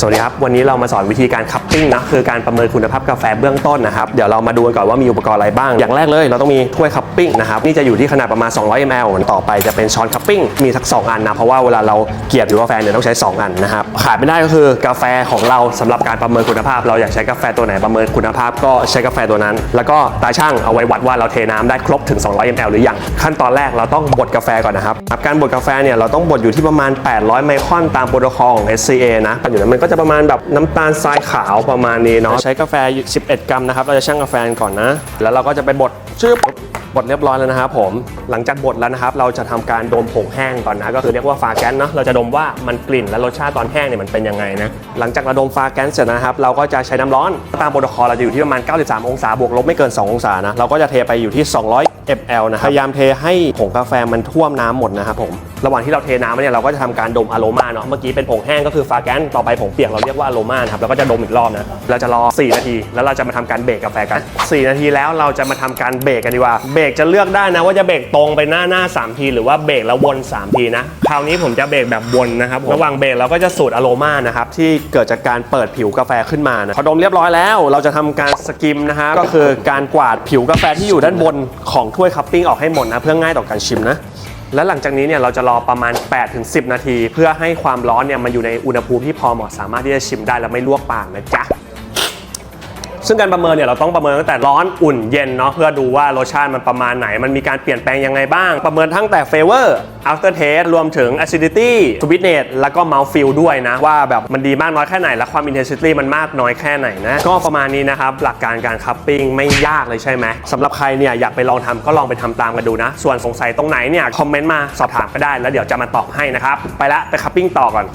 สวัสดีครับ วันนี้เรามาสอนวิธีการคัพปิ้งนะคือการประเมินคุณภาพกาแฟเบื้องต้นนะครับเดี๋ยวเรามาดูกันก่อนว่ามีอุปกรณ์อะไรบ้าง อย่างแรกเลยเราต้องมีถ้วยคัพปิ้งนะครับนี่จะอยู่ที่ขนาดประมาณ 200 ml ต่อไปจะเป็นช้อนคัพปิ้งมีสัก 2 อันนะ เพราะว่าเวลาเราเกียบหรือว่าแฟนเนี่ยต้องใช้ 2 อันนะครับขาดไม่ได้ก็คือกาแฟของเราสำหรับการประเมินคุณภาพ เราอยากใช้กาแฟตัวไหนประเมินคุณภาพ ก็ใช้กาแฟตัวนั้น แล้วก็ตาช่างเอาไว้วัดว่าเราเทน้ำได้ครบถึง 200 ml หรือยังขั้นตอนแรกเราต้องบดกาแฟก่อนนะครับการบดกาแฟเนี่ยเราต้องบดอยู่ที่ประมาณ 800 ไมครอนตามโปรโตคอลของ SCA นะอยู่นั้นมันก็จะประมาณแบบน้ำตาลทรายขาวประมาณนี้เนาะใช้กาแฟ 11 กรัมนะครับเราจะชั่งกาแฟก่อนนะ แล้วเราก็จะไปบดชึบบดเรียบร้อยแล้วนะครับผมหลังจากบดแล้วนะครับ เราจะทำการดมผงแห้งก่อนนะ ก็คือเรียกว่าฟาแกนเนาะเราจะดมว่ามันกลิ่นและรสชาติตอนแห้งเนี่ยมันเป็นยังไงนะหลังจากเราดมฟาแกนเสร็จนะครับ เราก็จะใช้น้ำร้อนตามโปรโตคอลเราจะอยู่ที่ประมาณ 93 องศาบวกลบไม่เกิน 2 องศานะเราก็จะเทไปอยู่ที่ 200 ml นะครับพยายามเทให้ผงกาแฟมันท่วมน้ำหมดนะครับผมระหว่างที่เราเทน้ำเนี่ยเราก็จะทำการดมอะโรมาเนาะเมื่อกี้เป็นผงแห้งก็คือฟาแกนต่อไปผงเปียกเราเรียกว่าอะโรมาครับเราก็จะดมอีกรอบนะเราจะรอ 4 นาที แล้วเราจะมาทำการเบรกกาแฟกัน 4 นาทีแล้วเราจะมาทำการเบรกกันดีกว่าเบรกจะเลือกได้นะว่าจะเบรกตรงไปหน้าหน้า3ทีหรือว่าเบรกแล้ววน 3 ทีนะคราวนี้ผมจะเบรกแบบวนนะครับระหว่างเบรกเราก็จะสูดอะโรมานะครับที่เกิดจากการเปิดผิวกาแฟขึ้นมานะพอดมเรียบร้อยแล้ว เราจะทำการสกิมนะครับก็คือการกวาดผิวกาแฟที่อยู่ด้านบนของถ้วยคัพปิ้งออกให้หมดนะเพื่อง่ายต่อการชิมนะ และหลังจากนี้เนี่ยเราจะรอประมาณ 8-10 นาที เพื่อให้ความร้อนเนี่ยมันอยู่ในอุณหภูมิที่พอเหมาะสามารถที่จะชิมได้และไม่ลวกปากนะจ๊ะ ซึ่งการประเมินเนี่ยเราต้องประเมินตั้งแต่ร้อนอุ่นเย็นเนาะเพื่อดูว่ารสชาติมันประมาณไหน มันมีการเปลี่ยนแปลงยังไงบ้าง ประเมินทั้งแต่ flavor after taste รวมถึง acidity sweetness แล้วก็ mouth feel ด้วยนะ ว่าแบบมันดีมากน้อยแค่ไหน และความ intensity มันมากน้อยแค่ไหนนะ ก็ประมาณนี้นะครับ หลักการการคัพปิ้งไม่ยากเลยใช่ไหมสำหรับใครเนี่ยอยากไปลองทำก็ลองไปทำตามกันดูนะ ส่วนสงสัยตรงไหนเนี่ยคอมเมนต์มาสอบถามก็ได้แล้วเดี๋ยวจะมาตอบให้นะครับไปละไปคัพปิ้งต่อก่อน